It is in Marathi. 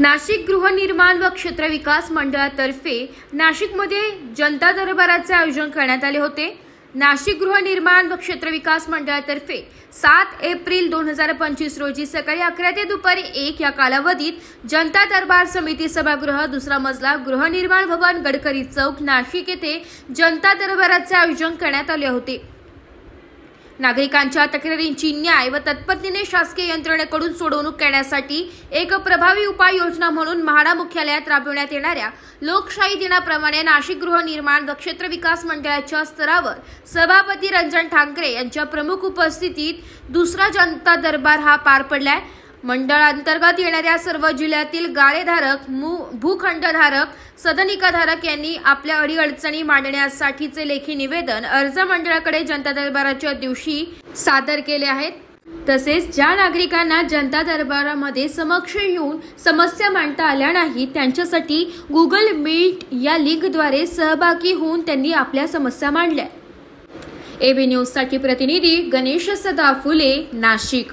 नाशिक गृहनिर्माण व क्षेत्र विकास मंडळातर्फे नाशिकमध्ये जनता दरबाराचे आयोजन करण्यात आले होते. नाशिक गृहनिर्माण व क्षेत्र विकास मंडळातर्फे सात एप्रिल दोन हजार पंचवीस रोजी सकाळी अकरा ते दुपारी एक या कालावधीत जनता दरबार समिती सभागृह दुसरा मजला गृहनिर्माण भवन गडकरी चौक नाशिक येथे जनता दरबाराचे आयोजन करण्यात आले होते. नागरिकांच्या तक्रारींची न्याय व तत्परतेने शासकीय यंत्रणेकडून सोडवणूक करण्यासाठी एक प्रभावी उपाययोजना म्हणून म्हाडा मुख्यालयात राबविण्यात येणाऱ्या लोकशाही दिनाप्रमाणे नाशिक गृहनिर्माण व क्षेत्र विकास मंडळाच्या स्तरावर सभापती रंजन ठाकरे यांच्या प्रमुख उपस्थितीत दुसरा जनता दरबार हा पार पडलाय. मंडळांतर्गत येणाऱ्या सर्व जिल्ह्यातील गाळेधारक मु- भूखंडधारक सदनिकाधारक यांनी आपल्या अडीअडचणी मांडण्यासाठीचे लेखी निवेदन अर्ज मंडळाकडे जनता दरबाराच्या दिवशी सादर केले आहेत. तसेच ज्या नागरिकांना जनता दरबारामध्ये समक्ष येऊन समस्या मांडता आल्या नाही त्यांच्यासाठी गुगल मीट या लिंकद्वारे सहभागी होऊन त्यांनी आपल्या समस्या मांडल्या. एबी न्यूजसाठी प्रतिनिधी गणेश सदा फुले नाशिक.